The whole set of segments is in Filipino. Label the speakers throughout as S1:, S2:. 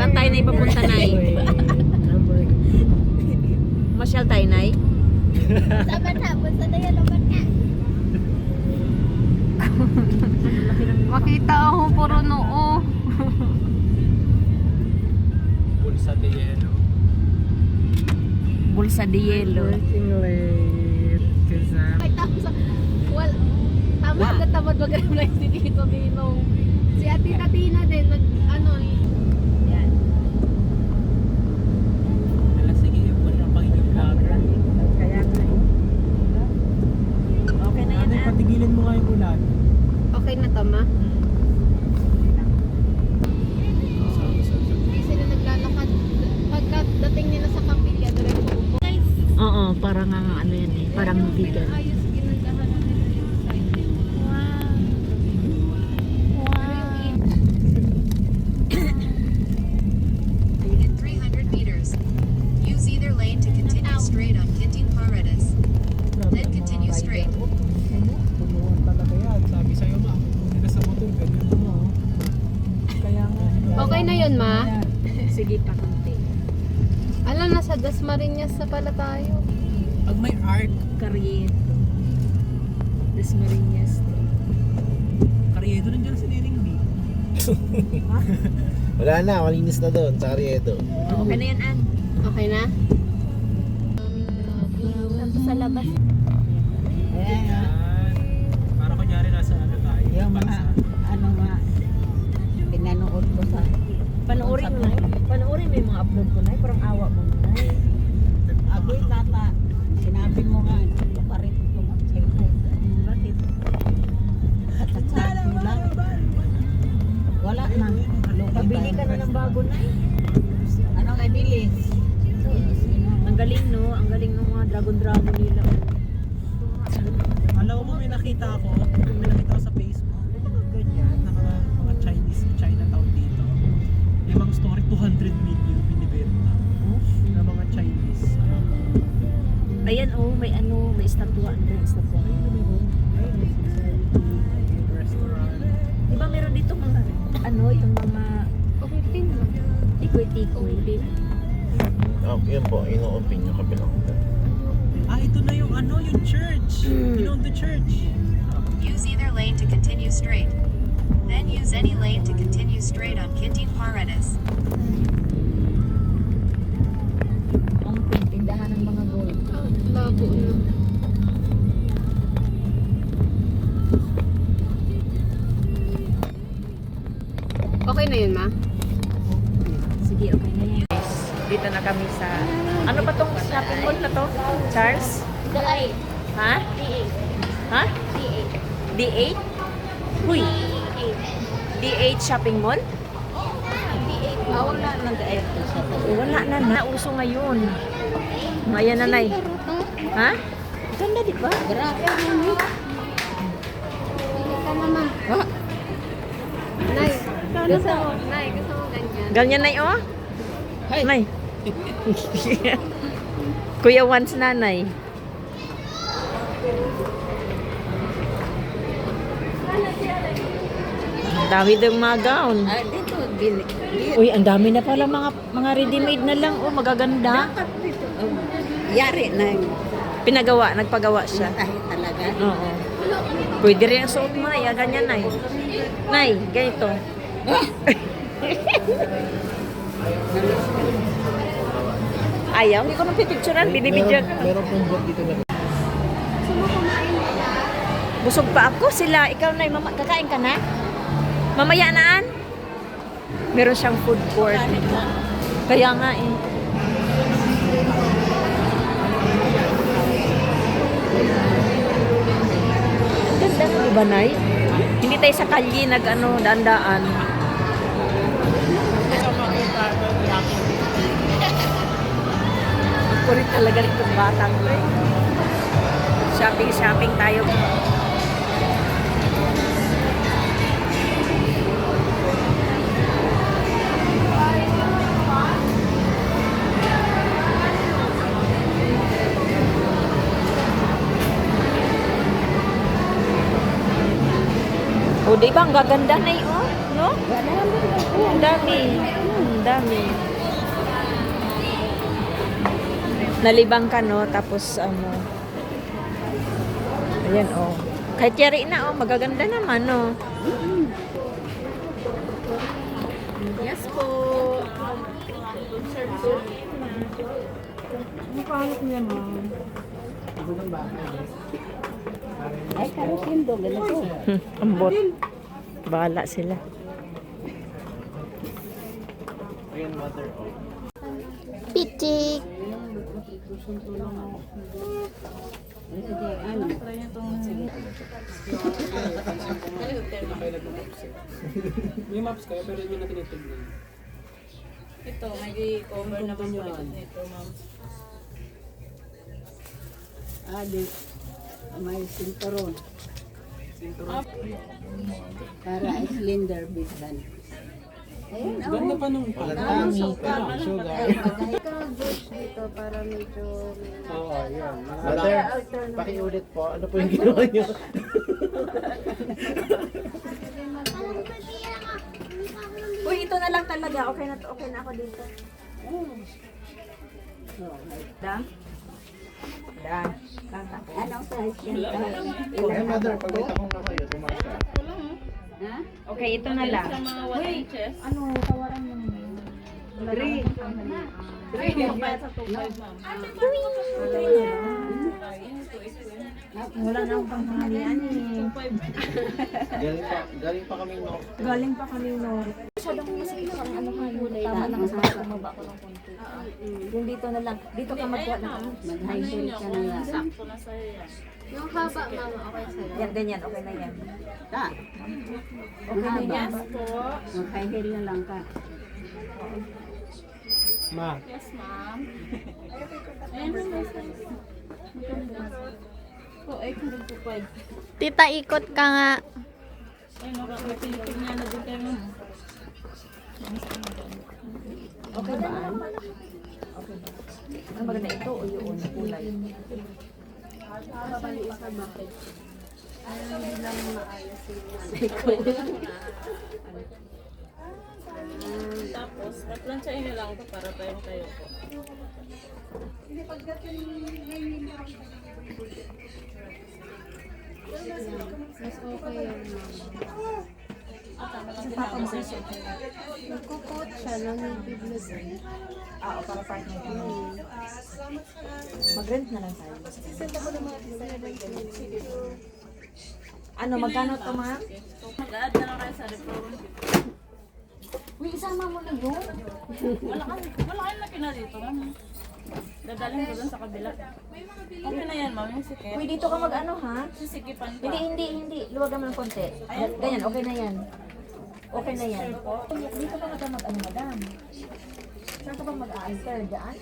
S1: Saan tayo na ipapunta, Nay? Masyal tayo,
S2: na, basta na yan naman na.
S3: Makita ako puro noo.
S4: Bulsa de yelo.
S1: Bulsa de Yelo.
S4: Working late.
S2: Ay, tapos, wal, tamad na tamad mag-reply si Tito Ninong. Si Ate Katina din, nag, ano, Alam, nasa Dasmariñas na pala tayo.
S4: Pag may arc,
S1: Carriedo. Dasmariñas.
S4: karyedo nandiyan si Neneng B.
S5: Wala na, malinis na doon sa Carriedo.
S1: Okay na yan, Ann.
S2: Okay na? Sa labas.
S4: Yan. May
S1: ano, may estatwa. Ano yung estatwa? Di ba meron dito mga, ano, yung mga
S2: Okay,
S1: tikoy-tikoy din?
S5: Oh, yun po, ino-open yung kabilang.
S4: Ah, ito na yung ano, yung church. You know the church.
S6: Use either lane to continue straight. Then use any lane to continue straight on Quintin Paredes.
S1: Ang
S2: Oh, labo na. Okay na yun, ma?
S1: Sige, okay na yan. Dito na kami sa, ano ba tong shopping mall na to? Charles?
S2: Dalay.
S1: Ha?
S2: D8.
S1: Ha?
S2: D8.
S1: D8? Huy, D8 shopping mall?
S2: D8.
S7: Ah, wala na
S1: wala na, nauso ngayon. Ayan na, Nay. Ha? Ganda, di ba?
S7: Grabe.
S2: Pili ka naman. Nay, gusto mo, Nay, gusto mo ganyan.
S1: Ganyan, Nay, oh.
S7: Hay.
S1: Nay. Kuya Wans nanay. Ang dami ng mga gown.
S7: Ah, dito, bili. Di,
S1: Uy, ang dami na pala mga mga ready-made na lang. Oh, magaganda.
S7: dapat dito. Oh, yari na.
S1: Pinagawa, nagpagawa siya.
S7: Ay, talaga.
S1: Oo. Pwede rin ang suot mo, Nay. Ah, Ganyan, Nay. Nay, ganito. Ayaw, hindi ko nang pipicturean. Binibidyan.
S5: Meron, meron pong book dito na
S1: Busog pa ako. Sila, ikaw na, mama, kakain ka na? Mamaya naan? Meron siyang food court. Kaya nga eh. Nay? Hindi tayo sa kalye nag ano, daan-daan. Ang kulit talaga nitong batang to eh. Shopping-shopping tayo. O, di ba? Ang gaganda na yun, oh. No?
S7: Naman.
S1: dami. Hmm, dami. Nalibang ka, no? Tapos, ano, ayan, oh. Kahit yari na, oh, magaganda naman, no?
S2: Yes po.
S7: Ay, karusindo, ganito.
S1: Hmm, ambot. Bahala sila. Pitik!
S4: May maps kayo pero hindi na tinitignan.
S3: Ito, may cover na mas malikot nito, ma'am.
S7: Ah. May sinturon. Para slender biglan. Ayun, oh.
S4: Ganda pa nung
S5: Walang
S4: pala.
S5: tami, walang sugar.
S2: dito para medyo...
S4: Oo, yun.
S5: Mother, pakiulit po. Ano po yung ginawa niyo?
S1: Uy, ito na lang talaga. Okay na to. Okay na ako dito. Da? Da.
S7: Anong size yan?
S5: Eh, mother, pag may takong na kayo, tumasya.
S7: Ha?
S1: Okay, ito na lang.
S3: Sa mga 1 inches.
S1: Ano, tawaran mo naman. Three.
S3: Three, sa 2.5, ma'am.
S1: Wala na akong panghalian eh.
S3: 2.5.
S5: Galing pa, galing pa kami no.
S1: Galing pa kami no. Masyadong mas parang ano ka, tama lang sa bumaba ko ng konti. Yung dito na lang. Dito ka mag
S7: Mag-high heel ka na lang.
S3: Sakto na sa'yo yan.
S2: Yung haba, mama, okay sa'yo.
S1: Yan, ganyan. Okay na yan.
S7: Ta.
S1: Okay na yan.
S7: Mag-high heel na lang ka.
S4: Ma,
S3: Yes, ma'am. Ayan na, may size. Po, 825.
S2: Tita, ikot ka nga.
S3: Ayun, nakakapilipin niya na din kayo.
S1: Okay na. Okay na. Ang maganda ito o yun, kulay.
S3: Tapos, paplansyahin niyo lang ito para tayo po.
S2: Mas okay yan, mama. Nagkukot siya ng navy blue din.
S1: Ah, o para partner ka na. Mag-rent na lang tayo. Ano, magkano to ma'am?
S3: Mag-add na lang kayo sa referral.
S1: Uy, isama mo na yun.
S3: Wala ka, wala kayong laki na dito, ma'am. Dadalhin ko dun sa kabila. Okay na yan, ma'am. Yung sikip.
S1: Uy, dito ka mag-ano ha?
S3: Sisikipan pa.
S1: Hindi, hindi, hindi. Luwag naman ng konti. Ganyan, okay na yan. Okay na yan. Dito ka mag mag-ano, madam. Saan ka ba mag-a-alter? Diyan?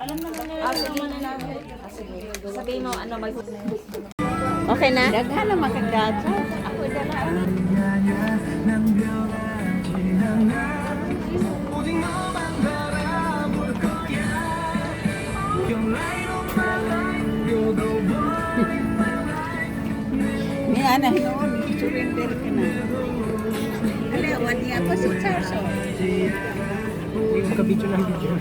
S3: Alam naman nila yung naman nila.
S1: Ah, sige. Sabihin mo, ano, may Okay na?
S7: Daghan na makagata. Ako dala. May anak noon, surrender ka na. Wala, wadi ako si Charles.
S4: yung magka-video ng video.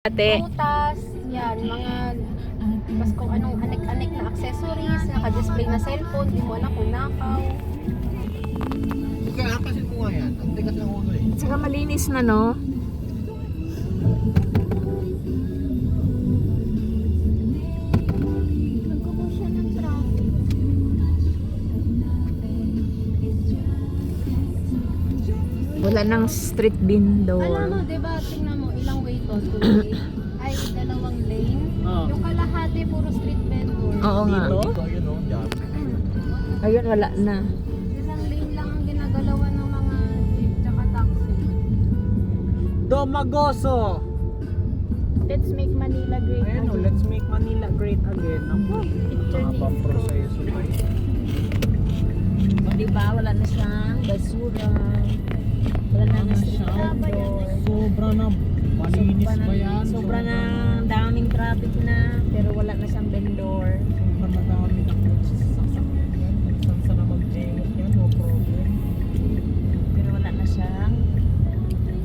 S1: Ate.
S2: Putas, yan, mga mas kung anong anik-anik na accessories, naka-display na cellphone, di mo alam kung nakaw.
S5: Kaya kasin mo nga yan. Ang tigas ng ulo eh.
S1: Saka malinis na, no? Wala nang street window.
S2: Alam mo, di ba, tingnan mo, ilang way to, two way, ay dalawang lane.
S4: Oo.
S2: Yung kalahati, puro street vendor.
S1: Oo nga.
S5: Dito, yun o. Diyan.
S1: Ayun, wala na.
S4: Domagoso!
S2: Let's make Manila great
S4: Ayan o, let's make Manila great again. Ako,
S2: Picture ni
S4: proseso pa yun.
S1: O, diba? Wala na siyang basura. Wala na na vendor.
S4: Sobra na Malinis ba
S1: na-
S4: yan?
S1: Sobra na daming traffic na, pero wala na siyang vendor.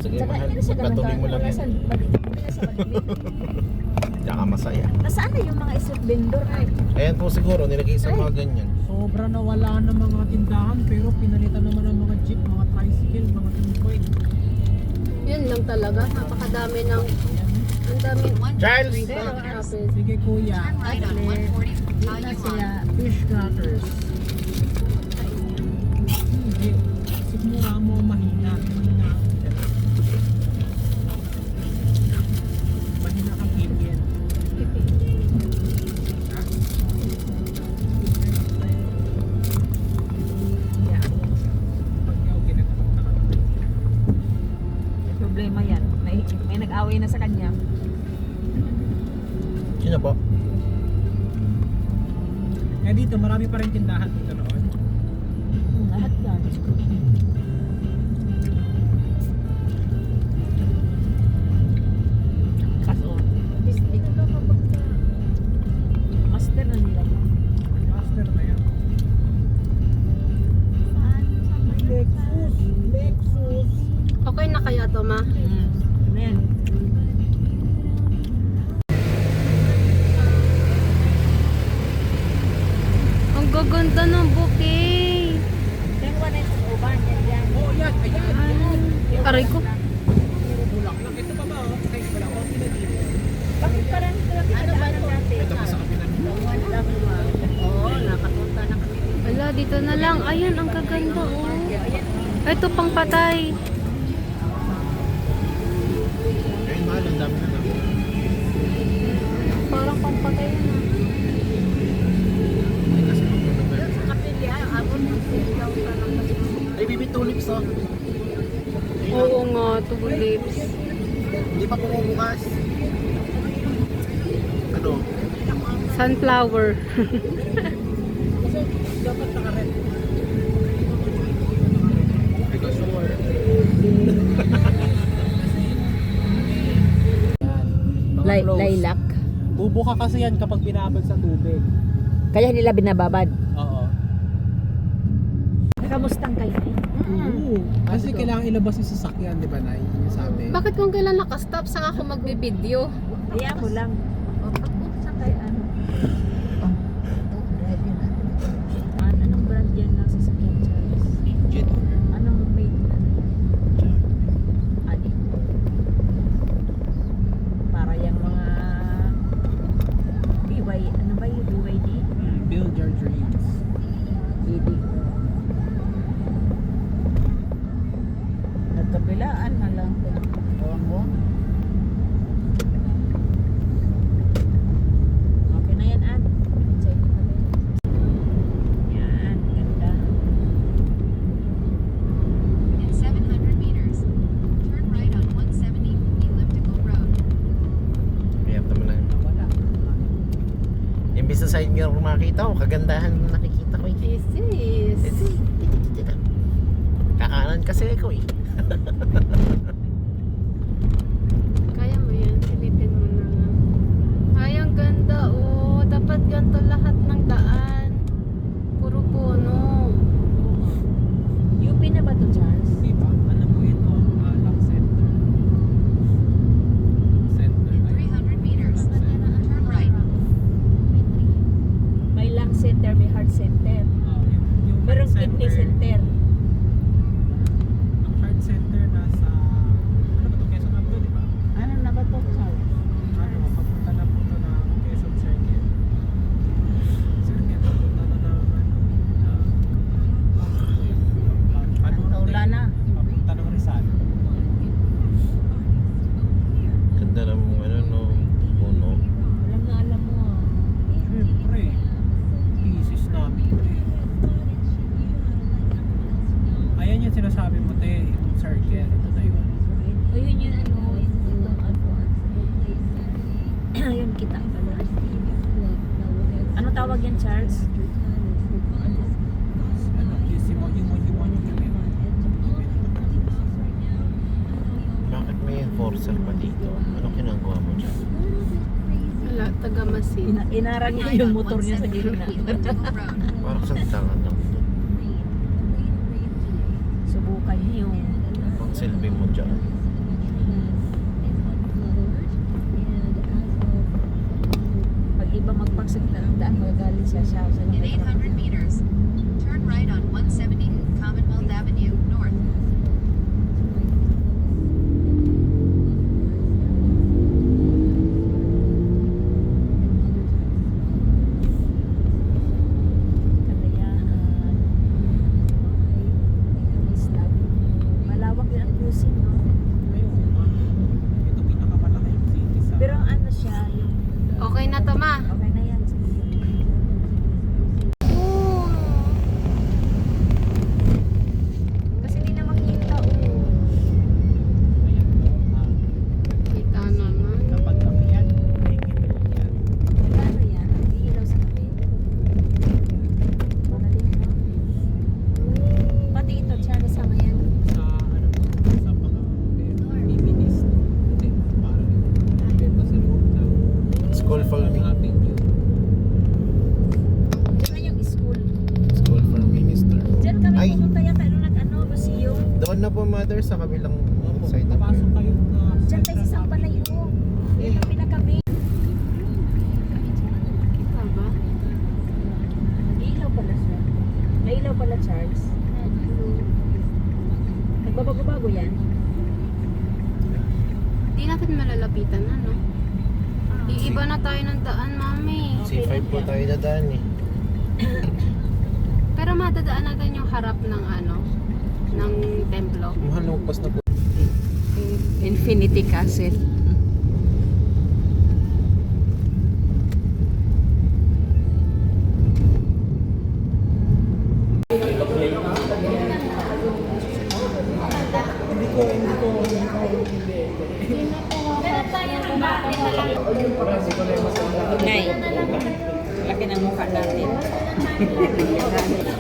S5: Sige,
S1: Saka
S5: mahal.
S1: hindi na siya ganun
S5: Patuloy mo lang yan.
S1: siyang balik- hindi na siya balik.
S5: Tsaka masaya.
S1: Nasaan na yung mga street vendor ay?
S5: Ayan po siguro, nilagay sa mga ganyan.
S4: Sobra na wala na mga tindahan pero pinalitan naman ng mga jeep, mga tricycle, mga tinpoy.
S2: Yun lang talaga. Napakadami ng... Ang dami. Traffic.
S4: Sige kuya,
S6: Turn right on 140 from Taoyuan.
S4: fish cutters.
S1: May nag-away na sa kanya.
S5: Sino po?
S4: Kaya dito, marami pa rin tindahan dito noon.
S1: Lahat yan.
S2: Ang gaganda ng bouquet.
S4: Oh, yan! Ayan!
S2: Aray ko.
S4: Bulaklak. Ito pa ba? Oh? Okay, wala.
S1: Bakit parang grabe ano ba natin?
S5: Ito pa sa kapitan.
S1: Oo, na kami.
S2: Wala, dito na lang. Ayan, ang kaganda, oh. Ito pang patay.
S5: Ay, baby tulips oh.
S2: Oo nga, tulips.
S5: Hindi pa bumubukas. Ano?
S2: Sunflower.
S4: Dapat naka-red.
S5: Ikaw sure.
S1: Lay, lilac.
S4: Bubuka kasi yan kapag binabad sa tubig.
S1: Kaya nila binababad.
S4: Oo.
S1: Kamustang kayo?
S4: Kasi kailangan ilabas yung sasakyan, di ba, Nay? Yung sabi.
S2: Bakit kung kailan nakastop, saka ako magbibideo?
S1: Kaya mo lang. Saan kayo ano? Ano anong brand yan ng sasakyan, Charles?
S5: Jet.
S1: Anong made na? Adi. Para yung mga BY, ano ba yung BYD?
S4: Hmm, Build your dreams.
S1: BD. Nagkabilaan na lang. Ewan ko. Okay na yan, Ann. Check mo na yan. Yan, ganda.
S6: In 700 meters, turn right on 170 Elliptical Road.
S5: Ayan, tama na.
S4: Wala.
S5: Imbis na mirror makita ko, kagandahan na nakikita ko eh.
S2: Isis.
S5: Kakanan kasi ako eh.
S2: Kaya mo yan, silipin mo na lang. Ay, ang ganda, oh. Dapat ganito lahat ng daan. Puro puno.
S1: UP na ba to, Charles?
S4: Di ba? Ano po ito? Ah, lock center. Lock center.
S6: In
S4: Ay,
S6: 300 meters, turn right.
S1: May lung center, may heart center.
S4: ah, yung, yung
S1: Merong
S4: heart
S1: kidney center.
S4: Ang heart center nasa... Ano ba ito? Quezon Ave to, di ba?
S1: Ano na ba to, Charles?
S4: Ano, papunta na po ito ng Quezon Circuit. Circuit, papunta na ng ano... Uh, ano,
S1: Wala na.
S4: Papunta ng Rizal.
S5: Ganda ng ano no, puno.
S1: Alam na alam mo. ah.
S4: Siyempre. Thesis namin. eh. Ayan yung sinasabi mo, te, yung circuit. Ito na yun.
S1: Ayun yun, ano, yung ano. Ayun, kita pala. Ano tawag yan, Charles?
S4: Ano? Ano? Yung simo, yung yung yung yung
S5: Bakit may enforcer pa dito. Ano ginagawa mo dyan?
S2: Wala, taga-masin.
S1: Ina- inarang niya yung motor niya sa gilid.
S5: Parang sa tangan lang.
S1: Subukan niyo.
S5: Pang silbi mo dyan.
S1: Pag iba magpagsik na ang daan, magagalit siya siya. sa
S6: In 800 meters, turn right on 170 Commonwealth Avenue North.
S1: Kalayaan. Islam. Malawak din ang cruising, no?
S8: Ayun, ah, ito pinakamalaki yung city sa...
S1: Pero ano siya, yung
S2: Okay na to, ma.
S1: okay na yan. Kasi di na makita, oh.
S8: Ayan po, ah,
S2: Kita naman.
S8: kapag kami yan, may gitro yan.
S1: Ano yan? Hindi ilaw sa gabi. Magaling, no? Pati ito, siya kasama yan.
S8: Sa ano to, sa mga minimis. Hindi, parang dito sa loob ng
S5: School for me.
S8: avenue.
S1: Diyan na yung school.
S5: School for minister.
S1: Diyan kami
S5: Ay.
S1: pumunta yata nung nag-ano, museum.
S5: Doon na po mother sa kabilang
S8: Opo,
S5: side of
S8: papasok kayo na
S1: Diyan tayo sa San Palayo. Yan yung pinakami.
S2: Kita ba?
S1: May ilaw pala siya. May ilaw pala, Charles. Nagbabago-bago yan.
S2: Di natin malalapitan na, no? Iiba na tayo ng daan, mami.
S5: C5 po tayo dadaan eh.
S2: Pero madadaan natin yung harap ng ano, ng templo.
S5: Mahal lumagpas na po.
S1: Infinity Castle. Nay, laki ng mukha natin.